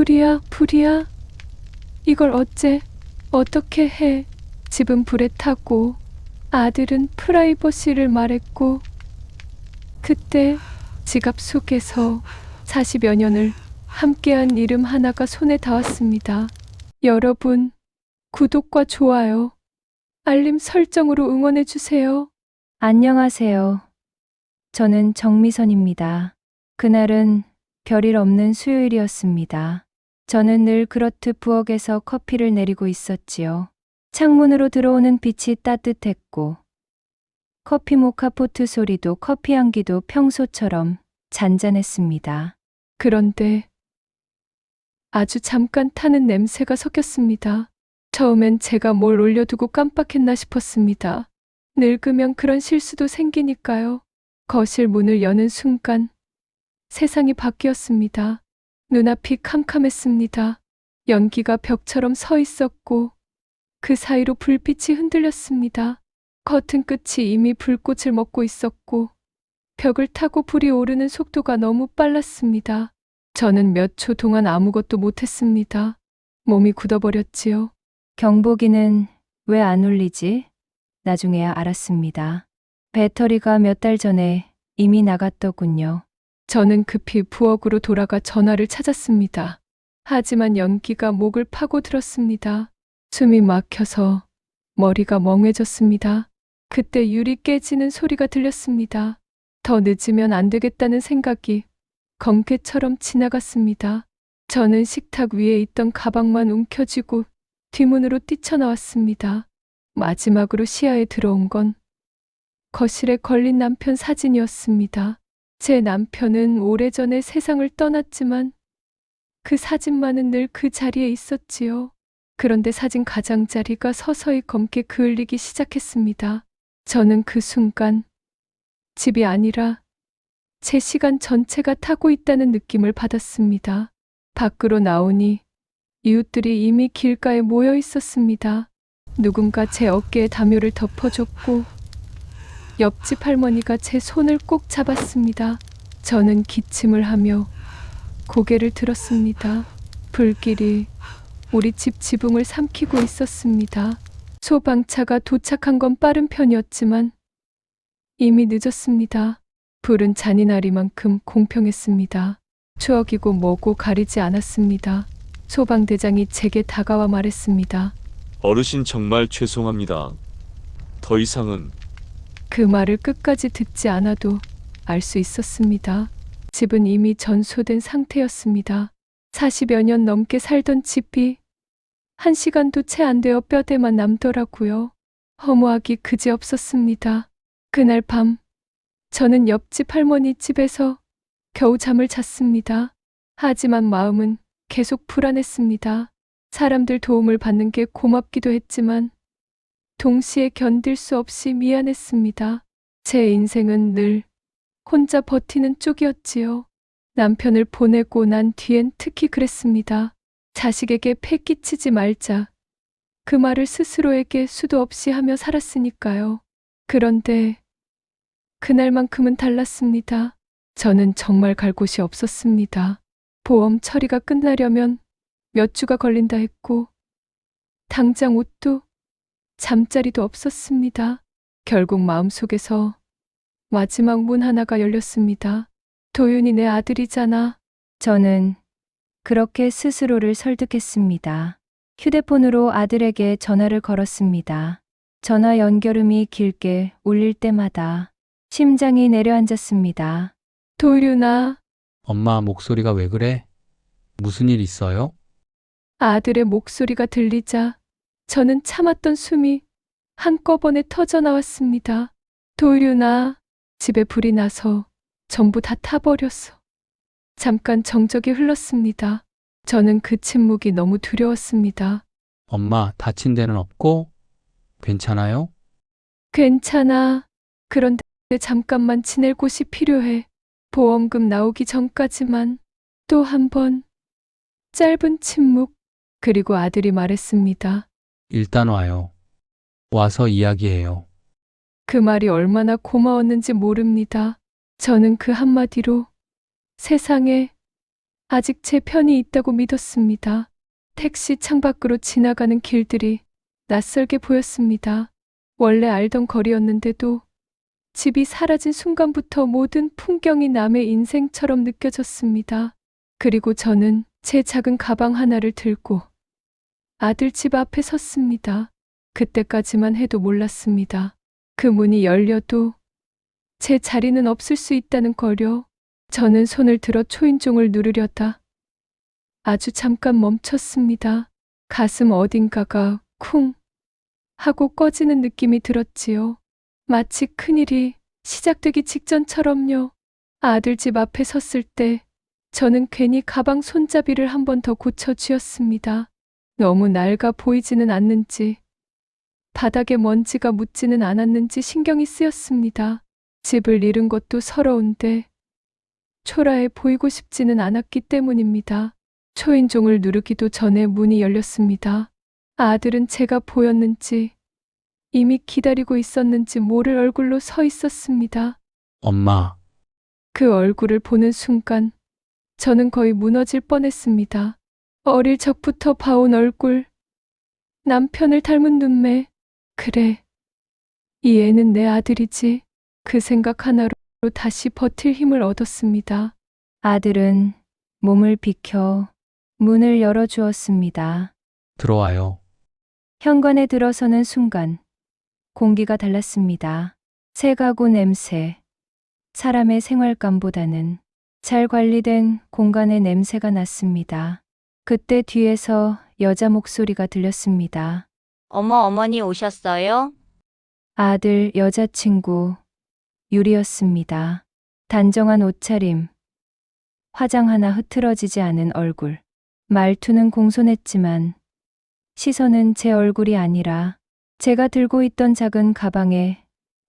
불이야, 불이야. 이걸 어째, 어떻게 해. 집은 불에 타고, 아들은 프라이버시를 말했고, 그때 지갑 속에서 40여 년을 함께한 이름 하나가 손에 닿았습니다. 여러분, 구독과 좋아요, 알림 설정으로 응원해주세요. 안녕하세요. 저는 정미선입니다. 그날은 별일 없는 수요일이었습니다. 저는 늘 그렇트 부엌에서 커피를 내리고 있었지요. 창문으로 들어오는 빛이 따뜻했고, 커피 모카포트 소리도 커피 향기도 평소처럼 잔잔했습니다. 그런데 아주 잠깐 타는 냄새가 섞였습니다. 처음엔 제가 뭘 올려두고 깜빡했나 싶었습니다. 늙으면 그런 실수도 생기니까요. 거실 문을 여는 순간 세상이 바뀌었습니다. 눈앞이 캄캄했습니다. 연기가 벽처럼 서 있었고 그 사이로 불빛이 흔들렸습니다. 커튼 끝이 이미 불꽃을 먹고 있었고 벽을 타고 불이 오르는 속도가 너무 빨랐습니다. 저는 몇 초 동안 아무것도 못했습니다. 몸이 굳어버렸지요. 경보기는 왜 안 울리지? 나중에야 알았습니다. 배터리가 몇 달 전에 이미 나갔더군요. 저는 급히 부엌으로 돌아가 전화를 찾았습니다. 하지만 연기가 목을 파고들었습니다. 숨이 막혀서 머리가 멍해졌습니다. 그때 유리 깨지는 소리가 들렸습니다. 더 늦으면 안 되겠다는 생각이 검게처럼 지나갔습니다. 저는 식탁 위에 있던 가방만 움켜쥐고 뒷문으로 뛰쳐나왔습니다. 마지막으로 시야에 들어온 건 거실에 걸린 남편 사진이었습니다. 제 남편은 오래전에 세상을 떠났지만 그 사진만은 늘 그 자리에 있었지요. 그런데 사진 가장자리가 서서히 검게 그을리기 시작했습니다. 저는 그 순간 집이 아니라 제 시간 전체가 타고 있다는 느낌을 받았습니다. 밖으로 나오니 이웃들이 이미 길가에 모여 있었습니다. 누군가 제 어깨에 담요를 덮어줬고 옆집 할머니가 제 손을 꼭 잡았습니다. 저는 기침을 하며 고개를 들었습니다. 불길이 우리 집 지붕을 삼키고 있었습니다. 소방차가 도착한 건 빠른 편이었지만 이미 늦었습니다. 불은 잔인하리만큼 공평했습니다. 추억이고 뭐고 가리지 않았습니다. 소방대장이 제게 다가와 말했습니다. 어르신 정말 죄송합니다. 더 이상은 그 말을 끝까지 듣지 않아도 알 수 있었습니다. 집은 이미 전소된 상태였습니다. 40여 년 넘게 살던 집이 한 시간도 채 안 되어 뼈대만 남더라고요. 허무하기 그지없었습니다. 그날 밤 저는 옆집 할머니 집에서 겨우 잠을 잤습니다. 하지만 마음은 계속 불안했습니다. 사람들 도움을 받는 게 고맙기도 했지만 동시에 견딜 수 없이 미안했습니다. 제 인생은 늘 혼자 버티는 쪽이었지요. 남편을 보내고 난 뒤엔 특히 그랬습니다. 자식에게 패 끼치지 말자. 그 말을 스스로에게 수도 없이 하며 살았으니까요. 그런데 그날만큼은 달랐습니다. 저는 정말 갈 곳이 없었습니다. 보험 처리가 끝나려면 몇 주가 걸린다 했고, 당장 옷도 잠자리도 없었습니다. 결국 마음속에서 마지막 문 하나가 열렸습니다. 도윤이 내 아들이잖아. 저는 그렇게 스스로를 설득했습니다. 휴대폰으로 아들에게 전화를 걸었습니다. 전화 연결음이 길게 울릴 때마다 심장이 내려앉았습니다. 도윤아, 엄마 목소리가 왜 그래? 무슨 일 있어요? 아들의 목소리가 들리자 저는 참았던 숨이 한꺼번에 터져 나왔습니다. 도윤아, 집에 불이 나서 전부 다 타버렸어. 잠깐 정적이 흘렀습니다. 저는 그 침묵이 너무 두려웠습니다. 엄마 다친 데는 없고? 괜찮아요? 괜찮아. 그런데 잠깐만 지낼 곳이 필요해. 보험금 나오기 전까지만. 또 한 번. 짧은 침묵. 그리고 아들이 말했습니다. 일단 와요. 와서 이야기해요. 그 말이 얼마나 고마웠는지 모릅니다. 저는 그 한마디로 세상에 아직 제 편이 있다고 믿었습니다. 택시 창밖으로 지나가는 길들이 낯설게 보였습니다. 원래 알던 거리였는데도 집이 사라진 순간부터 모든 풍경이 남의 인생처럼 느껴졌습니다. 그리고 저는 제 작은 가방 하나를 들고 아들 집 앞에 섰습니다. 그때까지만 해도 몰랐습니다. 그 문이 열려도 제 자리는 없을 수 있다는 거려 저는 손을 들어 초인종을 누르려다 아주 잠깐 멈췄습니다. 가슴 어딘가가 쿵 하고 꺼지는 느낌이 들었지요. 마치 큰일이 시작되기 직전처럼요. 아들 집 앞에 섰을 때 저는 괜히 가방 손잡이를 한 번 더 고쳐 쥐었습니다. 너무 낡아 보이지는 않는지 바닥에 먼지가 묻지는 않았는지 신경이 쓰였습니다. 집을 잃은 것도 서러운데 초라해 보이고 싶지는 않았기 때문입니다. 초인종을 누르기도 전에 문이 열렸습니다. 아들은 제가 보였는지 이미 기다리고 있었는지 모를 얼굴로 서 있었습니다. 엄마, 그 얼굴을 보는 순간 저는 거의 무너질 뻔했습니다. 어릴 적부터 봐온 얼굴, 남편을 닮은 눈매, 그래. 이 애는 내 아들이지. 그 생각 하나로 다시 버틸 힘을 얻었습니다. 아들은 몸을 비켜 문을 열어 주었습니다. 들어와요. 현관에 들어서는 순간 공기가 달랐습니다. 새 가구 냄새, 사람의 생활감보다는 잘 관리된 공간의 냄새가 났습니다. 그때 뒤에서 여자 목소리가 들렸습니다. 어머, 어머니 오셨어요? 아들 여자친구 유리였습니다. 단정한 옷차림, 화장 하나 흐트러지지 않은 얼굴, 말투는 공손했지만 시선은 제 얼굴이 아니라 제가 들고 있던 작은 가방에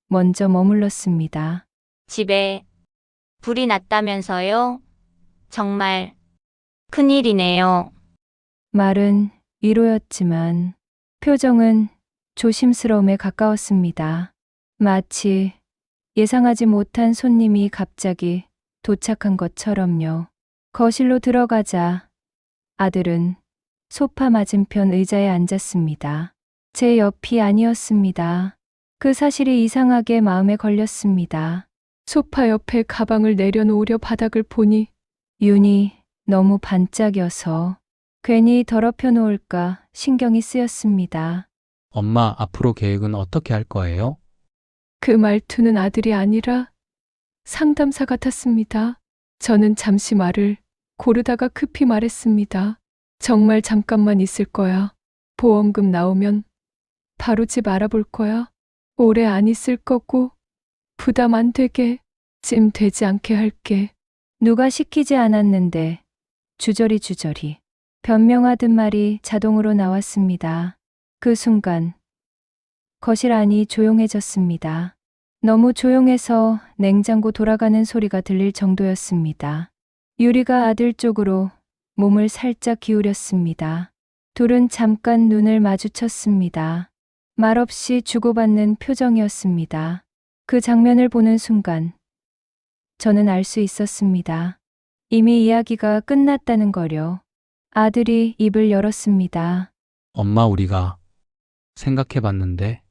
먼저 머물렀습니다. 집에 불이 났다면서요? 정말 큰일이네요. 말은 위로였지만 표정은 조심스러움에 가까웠습니다. 마치 예상하지 못한 손님이 갑자기 도착한 것처럼요. 거실로 들어가자 아들은 소파 맞은편 의자에 앉았습니다. 제 옆이 아니었습니다. 그 사실이 이상하게 마음에 걸렸습니다. 소파 옆에 가방을 내려놓으려 바닥을 보니 윤이 너무 반짝여서 괜히 더럽혀 놓을까 신경이 쓰였습니다. 엄마, 앞으로 계획은 어떻게 할 거예요? 그 말투는 아들이 아니라 상담사 같았습니다. 저는 잠시 말을 고르다가 급히 말했습니다. 정말 잠깐만 있을 거야. 보험금 나오면 바로 집 알아볼 거야. 오래 안 있을 거고 부담 안 되게 찜 되지 않게 할게. 누가 시키지 않았는데 주저리 주저리 변명하듯 말이 자동으로 나왔습니다. 그 순간 거실 안이 조용해졌습니다. 너무 조용해서 냉장고 돌아가는 소리가 들릴 정도였습니다. 유리가 아들 쪽으로 몸을 살짝 기울였습니다. 둘은 잠깐 눈을 마주쳤습니다. 말없이 주고받는 표정이었습니다. 그 장면을 보는 순간 저는 알 수 있었습니다. 이미 이야기가 끝났다는 거려. 아들이 입을 열었습니다. 엄마, 우리가 생각해 봤는데,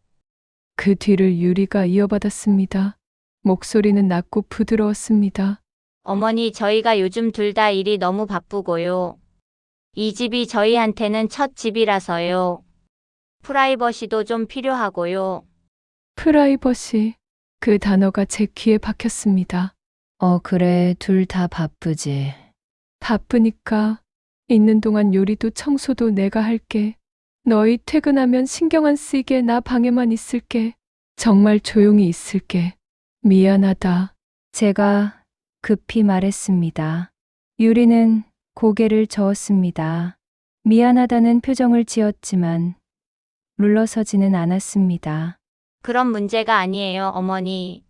그 뒤를 유리가 이어받았습니다. 목소리는 낮고 부드러웠습니다. 어머니, 저희가 요즘 둘 다 일이 너무 바쁘고요. 이 집이 저희한테는 첫 집이라서요. 프라이버시도 좀 필요하고요. 프라이버시. 그 단어가 제 귀에 박혔습니다. 어, 그래, 둘 다 바쁘지. 바쁘니까 있는 동안 요리도 청소도 내가 할게. 너희 퇴근하면 신경 안 쓰이게 나 방에만 있을게. 정말 조용히 있을게. 미안하다. 제가 급히 말했습니다. 유리는 고개를 저었습니다. 미안하다는 표정을 지었지만 물러서지는 않았습니다. 그런 문제가 아니에요, 어머니.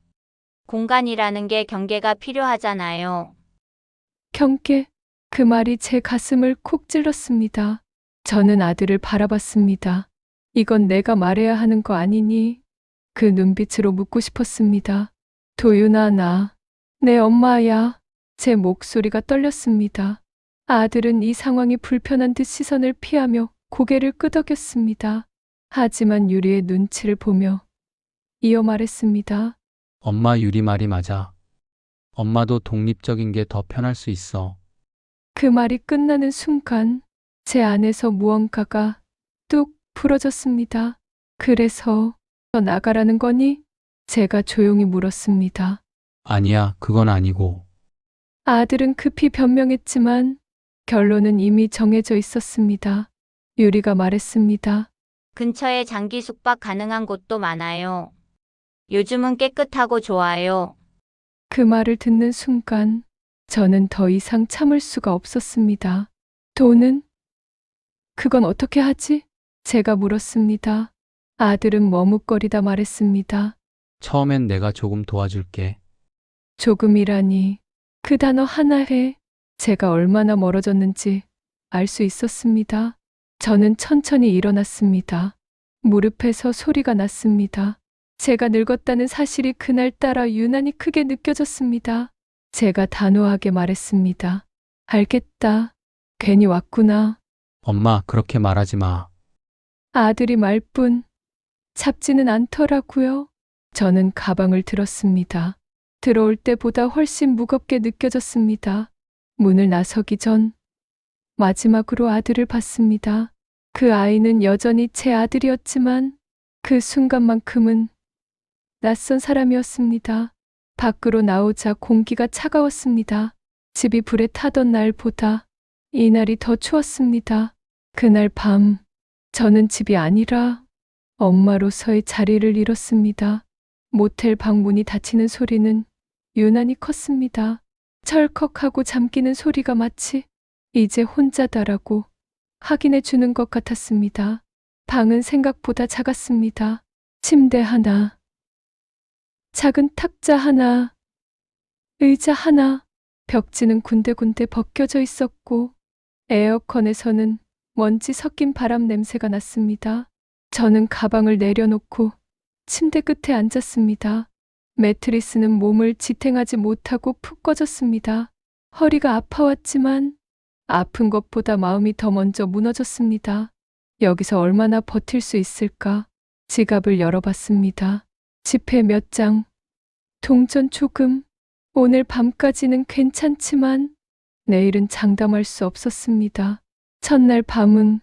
공간이라는 게 경계가 필요하잖아요. 경계. 그 말이 제 가슴을 콕 찔렀습니다. 저는 아들을 바라봤습니다. 이건 내가 말해야 하는 거 아니니? 그 눈빛으로 묻고 싶었습니다. 도윤아, 나. 내 엄마야. 제 목소리가 떨렸습니다. 아들은 이 상황이 불편한 듯 시선을 피하며 고개를 끄덕였습니다. 하지만 유리의 눈치를 보며 이어 말했습니다. 엄마 유리 말이 맞아. 엄마도 독립적인 게 더 편할 수 있어. 그 말이 끝나는 순간 제 안에서 무언가가 뚝 부러졌습니다. 그래서 더 나가라는 거니? 제가 조용히 물었습니다. 아니야, 그건 아니고. 아들은 급히 변명했지만 결론은 이미 정해져 있었습니다. 유리가 말했습니다. 근처에 장기 숙박 가능한 곳도 많아요. 요즘은 깨끗하고 좋아요. 그 말을 듣는 순간 저는 더 이상 참을 수가 없었습니다. 돈은? 그건 어떻게 하지? 제가 물었습니다. 아들은 머뭇거리다 말했습니다. 처음엔 내가 조금 도와줄게. 조금이라니. 그 단어 하나에 제가 얼마나 멀어졌는지 알 수 있었습니다. 저는 천천히 일어났습니다. 무릎에서 소리가 났습니다. 제가 늙었다는 사실이 그날따라 유난히 크게 느껴졌습니다. 제가 단호하게 말했습니다. 알겠다. 괜히 왔구나. 엄마, 그렇게 말하지 마. 아들이 말뿐 잡지는 않더라고요. 저는 가방을 들었습니다. 들어올 때보다 훨씬 무겁게 느껴졌습니다. 문을 나서기 전 마지막으로 아들을 봤습니다. 그 아이는 여전히 제 아들이었지만 그 순간만큼은 낯선 사람이었습니다. 밖으로 나오자 공기가 차가웠습니다. 집이 불에 타던 날보다 이날이 더 추웠습니다. 그날 밤 저는 집이 아니라 엄마로서의 자리를 잃었습니다. 모텔 방문이 닫히는 소리는 유난히 컸습니다. 철컥하고 잠기는 소리가 마치 이제 혼자다라고 확인해 주는 것 같았습니다. 방은 생각보다 작았습니다. 침대 하나, 작은 탁자 하나, 의자 하나, 벽지는 군데군데 벗겨져 있었고, 에어컨에서는 먼지 섞인 바람 냄새가 났습니다. 저는 가방을 내려놓고 침대 끝에 앉았습니다. 매트리스는 몸을 지탱하지 못하고 푹 꺼졌습니다. 허리가 아파왔지만 아픈 것보다 마음이 더 먼저 무너졌습니다. 여기서 얼마나 버틸 수 있을까? 지갑을 열어봤습니다. 지폐 몇 장, 동전 조금. 오늘 밤까지는 괜찮지만 내일은 장담할 수 없었습니다. 첫날 밤은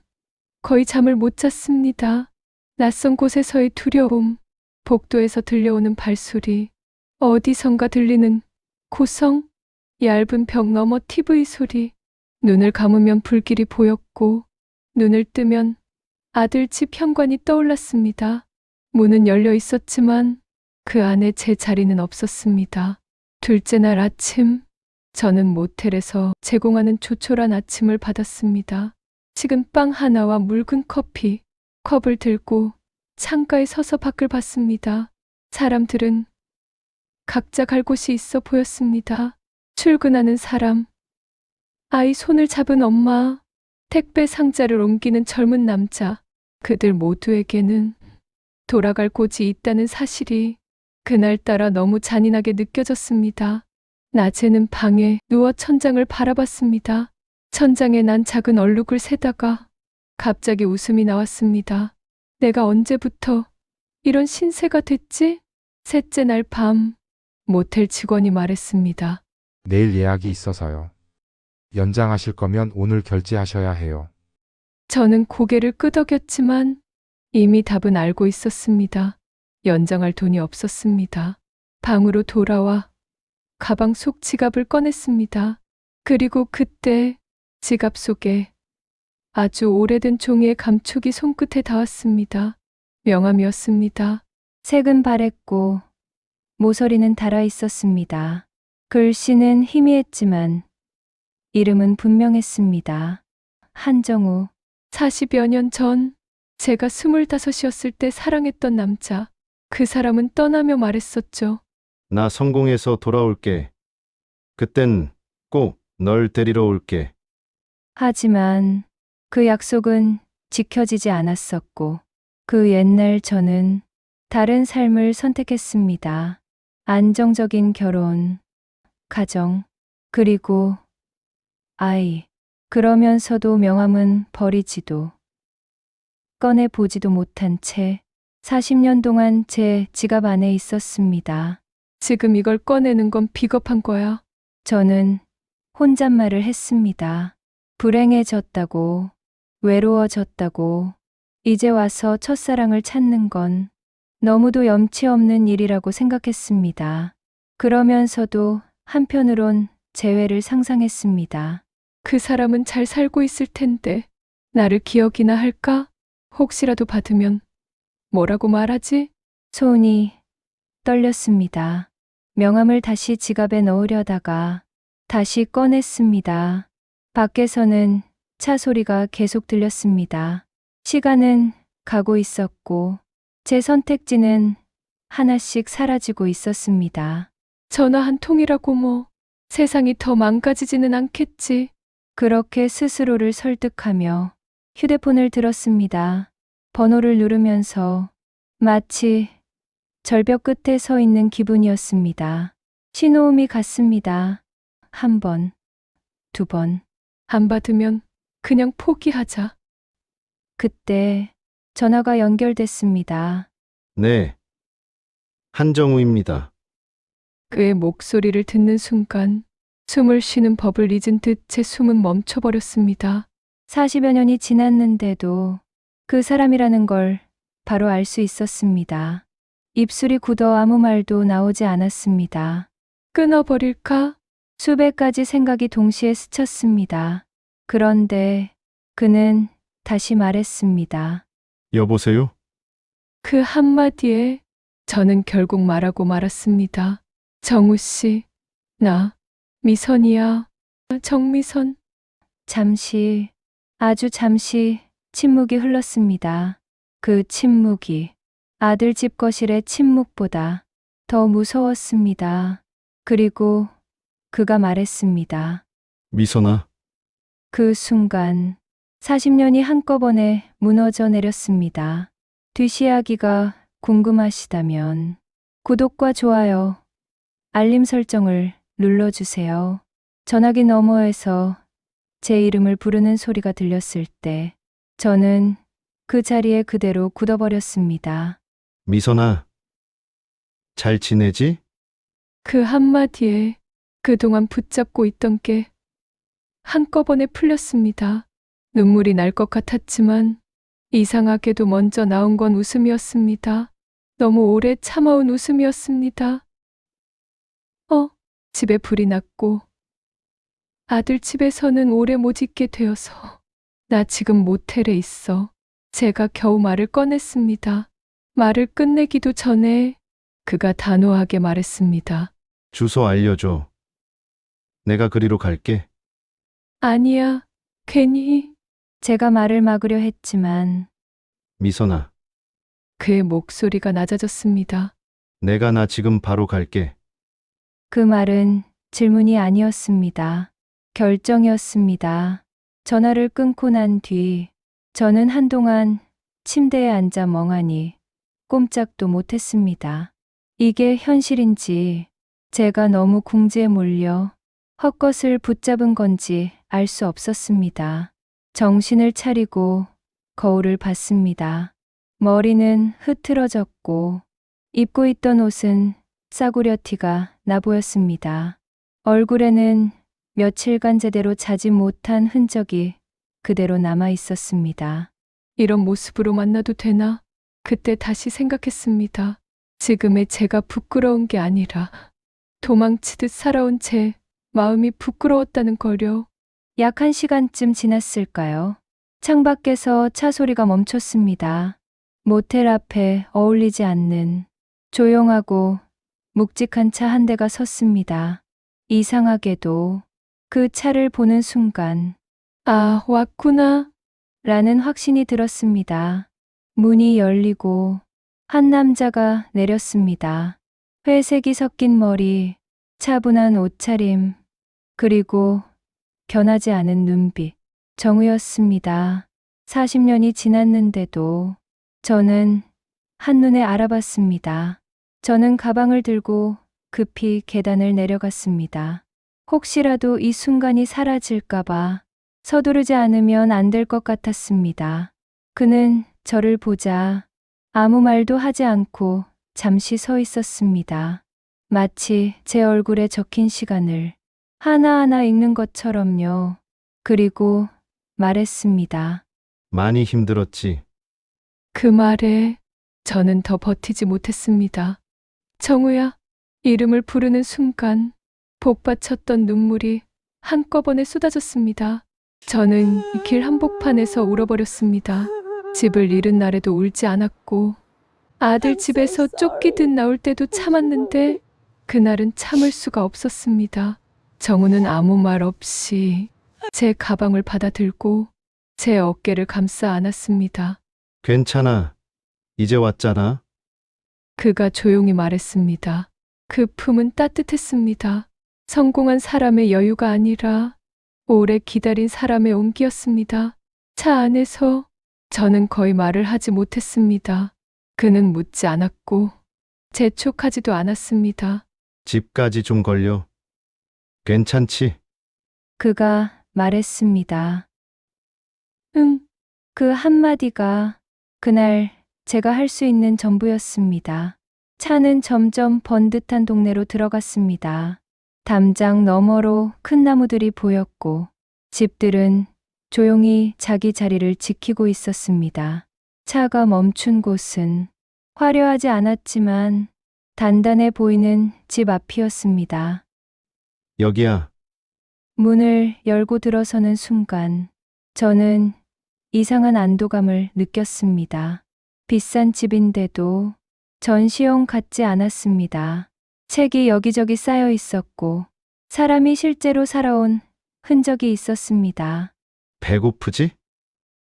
거의 잠을 못 잤습니다. 낯선 곳에서의 두려움, 복도에서 들려오는 발소리, 어디선가 들리는 고성, 얇은 벽 너머 TV 소리, 눈을 감으면 불길이 보였고, 눈을 뜨면 아들 집 현관이 떠올랐습니다. 문은 열려 있었지만 그 안에 제 자리는 없었습니다. 둘째 날 아침, 저는 모텔에서 제공하는 조촐한 아침을 받았습니다. 식은 빵 하나와 묽은 커피, 컵을 들고 창가에 서서 밖을 봤습니다. 사람들은 각자 갈 곳이 있어 보였습니다. 출근하는 사람, 아이 손을 잡은 엄마, 택배 상자를 옮기는 젊은 남자, 그들 모두에게는 돌아갈 곳이 있다는 사실이 그날따라 너무 잔인하게 느껴졌습니다. 낮에는 방에 누워 천장을 바라봤습니다. 천장에 난 작은 얼룩을 세다가 갑자기 웃음이 나왔습니다. 내가 언제부터 이런 신세가 됐지? 셋째 날 밤, 모텔 직원이 말했습니다. 내일 예약이 있어서요. 연장하실 거면 오늘 결제하셔야 해요. 저는 고개를 끄덕였지만 이미 답은 알고 있었습니다. 연장할 돈이 없었습니다. 방으로 돌아와 가방 속 지갑을 꺼냈습니다. 그리고 그때 지갑 속에 아주 오래된 종이의 감촉이 손끝에 닿았습니다. 명함이었습니다. 색은 바랬고 모서리는 달아 있었습니다. 글씨는 희미했지만 이름은 분명했습니다. 한정우. 40여 년 전 제가 스물다섯이었을 때 사랑했던 남자. 그 사람은 떠나며 말했었죠. 나 성공해서 돌아올게. 그땐 꼭 널 데리러 올게. 하지만 그 약속은 지켜지지 않았었고 그 옛날 저는 다른 삶을 선택했습니다. 안정적인 결혼, 가정, 그리고 아이. 그러면서도 명함은 버리지도 꺼내 보지도 못한 채 40년 동안 제 지갑 안에 있었습니다. 지금 이걸 꺼내는 건 비겁한 거야. 저는 혼잣말을 했습니다. 불행해졌다고, 외로워졌다고, 이제 와서 첫사랑을 찾는 건 너무도 염치 없는 일이라고 생각했습니다. 그러면서도 한편으론 재회를 상상했습니다. 그 사람은 잘 살고 있을 텐데 나를 기억이나 할까? 혹시라도 받으면 뭐라고 말하지? 손이 떨렸습니다. 명함을 다시 지갑에 넣으려다가 다시 꺼냈습니다. 밖에서는 차 소리가 계속 들렸습니다. 시간은 가고 있었고 제 선택지는 하나씩 사라지고 있었습니다. 전화 한 통이라고 뭐 세상이 더 망가지지는 않겠지. 그렇게 스스로를 설득하며 휴대폰을 들었습니다. 번호를 누르면서 마치 절벽 끝에 서 있는 기분이었습니다. 신호음이 갔습니다. 한 번, 두 번. 안 받으면 그냥 포기하자. 그때 전화가 연결됐습니다. 네. 한정우입니다. 그의 목소리를 듣는 순간 숨을 쉬는 법을 잊은 듯 제 숨은 멈춰버렸습니다. 40여 년이 지났는데도 그 사람이라는 걸 바로 알 수 있었습니다. 입술이 굳어 아무 말도 나오지 않았습니다. 끊어버릴까? 수백 가지 생각이 동시에 스쳤습니다. 그런데 그는 다시 말했습니다. 여보세요? 그 한마디에 저는 결국 말하고 말았습니다. 정우 씨, 나 미선이야. 정미선. 잠시, 아주 잠시 침묵이 흘렀습니다. 그 침묵이 아들 집 거실의 침묵보다 더 무서웠습니다. 그리고 그가 말했습니다. 미선아, 그 순간 40년이 한꺼번에 무너져 내렸습니다. 뒷이야기가 궁금하시다면 구독과 좋아요, 알림 설정을 눌러주세요. 전화기 너머에서 제 이름을 부르는 소리가 들렸을 때 저는 그 자리에 그대로 굳어버렸습니다. 미선아. 잘 지내지? 그 한마디에 그동안 붙잡고 있던 게 한꺼번에 풀렸습니다. 눈물이 날 것 같았지만 이상하게도 먼저 나온 건 웃음이었습니다. 너무 오래 참아온 웃음이었습니다. 어, 집에 불이 났고 아들 집에서는 오래 못 있게 되어서 나 지금 모텔에 있어. 제가 겨우 말을 꺼냈습니다. 말을 끝내기도 전에 그가 단호하게 말했습니다. 주소 알려줘. 내가 그리로 갈게. 아니야, 괜히 제가 말을 막으려 했지만 미선아, 그의 목소리가 낮아졌습니다. 내가 나 지금 바로 갈게. 그 말은 질문이 아니었습니다. 결정이었습니다. 전화를 끊고 난 뒤 저는 한동안 침대에 앉아 멍하니 꼼짝도 못했습니다. 이게 현실인지 제가 너무 궁지에 몰려 헛것을 붙잡은 건지 알 수 없었습니다. 정신을 차리고 거울을 봤습니다. 머리는 흐트러졌고 입고 있던 옷은 싸구려 티가 나 보였습니다. 얼굴에는 며칠간 제대로 자지 못한 흔적이 그대로 남아 있었습니다. 이런 모습으로 만나도 되나? 그때 다시 생각했습니다. 지금의 제가 부끄러운 게 아니라 도망치듯 살아온 제 마음이 부끄러웠다는 거려. 약 한 시간쯤 지났을까요? 창밖에서 차 소리가 멈췄습니다. 모텔 앞에 어울리지 않는 조용하고 묵직한 차 한 대가 섰습니다. 이상하게도 그 차를 보는 순간 아, 왔구나. 라는 확신이 들었습니다. 문이 열리고 한 남자가 내렸습니다. 회색이 섞인 머리, 차분한 옷차림, 그리고 변하지 않은 눈빛. 정우였습니다. 40년이 지났는데도 저는 한눈에 알아봤습니다. 저는 가방을 들고 급히 계단을 내려갔습니다. 혹시라도 이 순간이 사라질까봐 서두르지 않으면 안 될 것 같았습니다. 그는 저를 보자 아무 말도 하지 않고 잠시 서 있었습니다. 마치 제 얼굴에 적힌 시간을 하나하나 읽는 것처럼요. 그리고 말했습니다. 많이 힘들었지. 그 말에 저는 더 버티지 못했습니다. 정우야, 이름을 부르는 순간 복받쳤던 눈물이 한꺼번에 쏟아졌습니다. 저는 길 한복판에서 울어버렸습니다. 집을 잃은 날에도 울지 않았고 아들 집에서 쫓기듯 나올 때도 참았는데 그날은 참을 수가 없었습니다. 정우는 아무 말 없이 제 가방을 받아 들고 제 어깨를 감싸 안았습니다. 괜찮아. 이제 왔잖아. 그가 조용히 말했습니다. 그 품은 따뜻했습니다. 성공한 사람의 여유가 아니라 오래 기다린 사람의 온기였습니다. 차 안에서 저는 거의 말을 하지 못했습니다. 그는 묻지 않았고 재촉하지도 않았습니다. 집까지 좀 걸려. 괜찮지? 그가 말했습니다. 응, 그 한마디가 그날 제가 할 수 있는 전부였습니다. 차는 점점 번듯한 동네로 들어갔습니다. 담장 너머로 큰 나무들이 보였고 집들은 조용히 자기 자리를 지키고 있었습니다. 차가 멈춘 곳은 화려하지 않았지만 단단해 보이는 집 앞이었습니다. 여기야. 문을 열고 들어서는 순간 저는 이상한 안도감을 느꼈습니다. 비싼 집인데도 전시용 같지 않았습니다. 책이 여기저기 쌓여 있었고 사람이 실제로 살아온 흔적이 있었습니다. 배고프지?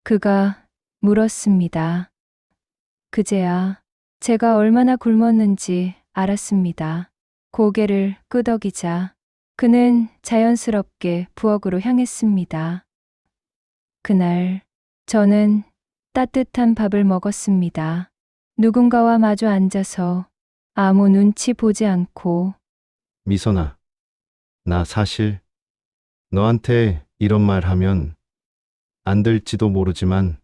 그가 물었습니다. 그제야 제가 얼마나 굶었는지 알았습니다. 고개를 끄덕이자 그는 자연스럽게 부엌으로 향했습니다. 그날 저는 따뜻한 밥을 먹었습니다. 누군가와 마주 앉아서 아무 눈치 보지 않고 미선아. 나 사실 너한테 이런 말 하면 안 될지도 모르지만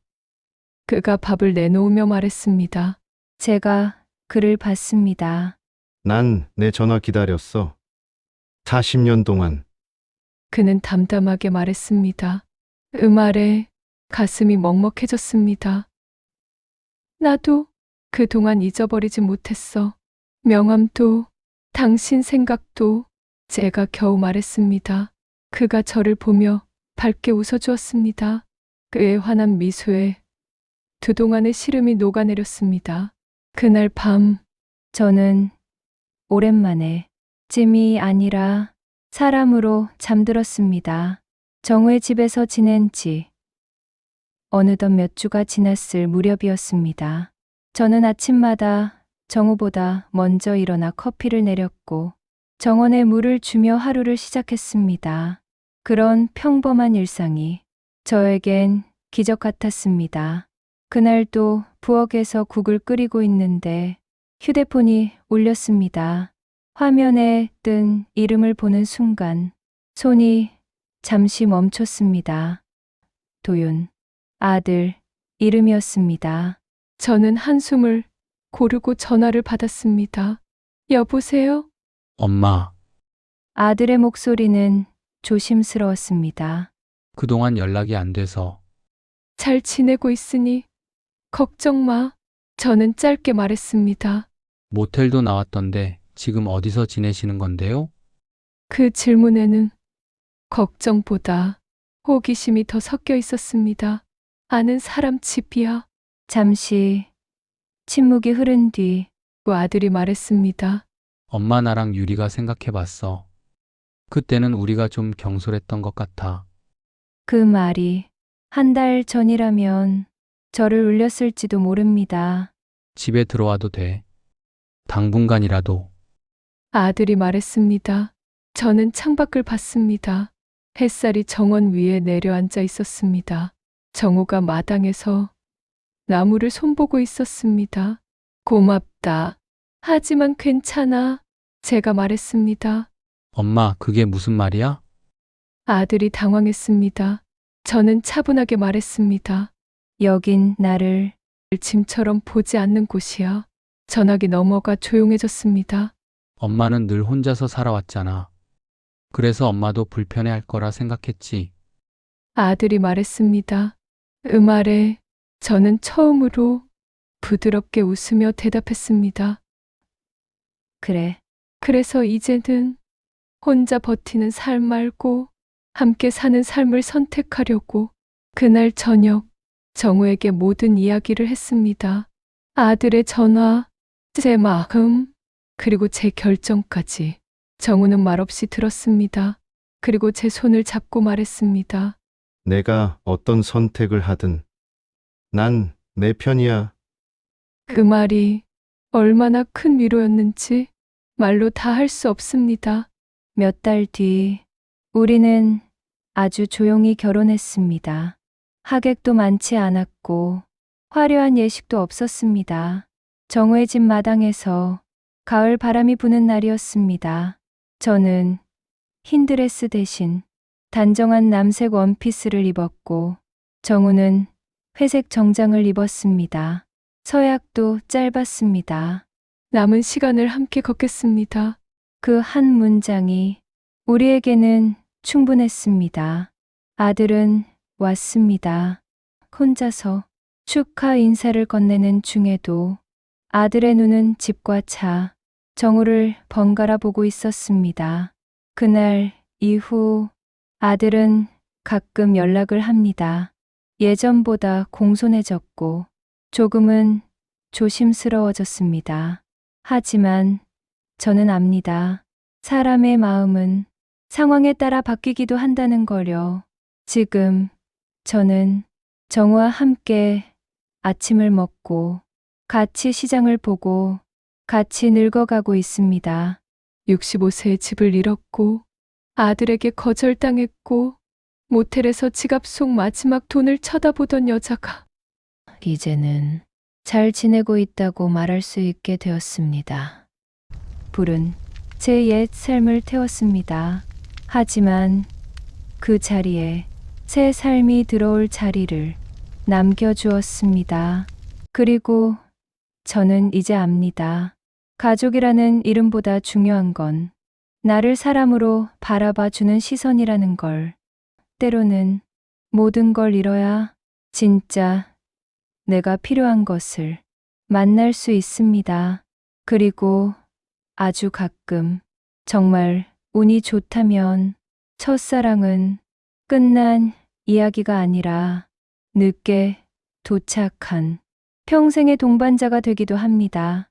그가 밥을 내놓으며 말했습니다. 제가 그를 봤습니다. 난 내 전화 기다렸어. 40년 동안 그는 담담하게 말했습니다. 그 말에 가슴이 먹먹해졌습니다. 나도 그동안 잊어버리지 못했어. 명함도 당신 생각도 제가 겨우 말했습니다. 그가 저를 보며 밝게 웃어주었습니다. 그의 환한 미소에 그동안의 시름이 녹아내렸습니다. 그날 밤 저는 오랜만에 짐이 아니라 사람으로 잠들었습니다. 정우의 집에서 지낸 지 어느덧 몇 주가 지났을 무렵이었습니다. 저는 아침마다 정우보다 먼저 일어나 커피를 내렸고 정원에 물을 주며 하루를 시작했습니다. 그런 평범한 일상이 저에겐 기적 같았습니다. 그날도 부엌에서 국을 끓이고 있는데 휴대폰이 울렸습니다. 화면에 뜬 이름을 보는 순간 손이 잠시 멈췄습니다. 도윤, 아들, 이름이었습니다. 저는 한숨을 고르고 전화를 받았습니다. 여보세요? 엄마, 아들의 목소리는 조심스러웠습니다. 그동안 연락이 안 돼서 잘 지내고 있으니 걱정 마. 저는 짧게 말했습니다. 모텔도 나왔던데 지금 어디서 지내시는 건데요? 그 질문에는 걱정보다 호기심이 더 섞여 있었습니다. 아는 사람 집이야. 잠시 침묵이 흐른 뒤고 아들이 말했습니다. 엄마 나랑 유리가 생각해 봤어. 그때는 우리가 좀 경솔했던 것 같아. 그 말이 한 달 전이라면 저를 울렸을지도 모릅니다. 집에 들어와도 돼. 당분간이라도. 아들이 말했습니다. 저는 창밖을 봤습니다. 햇살이 정원 위에 내려앉아 있었습니다. 정우가 마당에서 나무를 손보고 있었습니다. 고맙다. 하지만 괜찮아. 제가 말했습니다. 엄마, 그게 무슨 말이야? 아들이 당황했습니다. 저는 차분하게 말했습니다. 여긴 나를 짐처럼 보지 않는 곳이야. 전화기 넘어가 조용해졌습니다. 엄마는 늘 혼자서 살아왔잖아. 그래서 엄마도 불편해할 거라 생각했지. 아들이 말했습니다. 음알에 저는 처음으로 부드럽게 웃으며 대답했습니다. 그래. 그래서 이제는 혼자 버티는 삶 말고 함께 사는 삶을 선택하려고 그날 저녁 정우에게 모든 이야기를 했습니다. 아들의 전화, 제 마음, 그리고 제 결정까지. 정우는 말없이 들었습니다. 그리고 제 손을 잡고 말했습니다. 내가 어떤 선택을 하든 난 내 편이야. 그 말이 얼마나 큰 위로였는지 말로 다 할 수 없습니다. 몇 달 뒤 우리는 아주 조용히 결혼했습니다. 하객도 많지 않았고 화려한 예식도 없었습니다. 정우의 집 마당에서 가을 바람이 부는 날이었습니다. 저는 흰 드레스 대신 단정한 남색 원피스를 입었고 정우는 회색 정장을 입었습니다. 서약도 짧았습니다. 남은 시간을 함께 걷겠습니다. 그 한 문장이 우리에게는 충분했습니다. 아들은 왔습니다. 혼자서 축하 인사를 건네는 중에도 아들의 눈은 집과 차, 정우를 번갈아 보고 있었습니다. 그날 이후 아들은 가끔 연락을 합니다. 예전보다 공손해졌고 조금은 조심스러워졌습니다. 하지만 저는 압니다. 사람의 마음은 상황에 따라 바뀌기도 한다는 거려. 지금 저는 정우와 함께 아침을 먹고 같이 시장을 보고 같이 늙어가고 있습니다. 65세에 집을 잃었고 아들에게 거절당했고 모텔에서 지갑 속 마지막 돈을 쳐다보던 여자가 이제는 잘 지내고 있다고 말할 수 있게 되었습니다. 불은 제 옛 삶을 태웠습니다. 하지만 그 자리에 새 삶이 들어올 자리를 남겨주었습니다. 그리고 저는 이제 압니다. 가족이라는 이름보다 중요한 건 나를 사람으로 바라봐 주는 시선이라는 걸. 때로는 모든 걸 잃어야 진짜 내가 필요한 것을 만날 수 있습니다. 그리고 아주 가끔 정말 운이 좋다면 첫사랑은 끝난 이야기가 아니라 늦게 도착한 평생의 동반자가 되기도 합니다.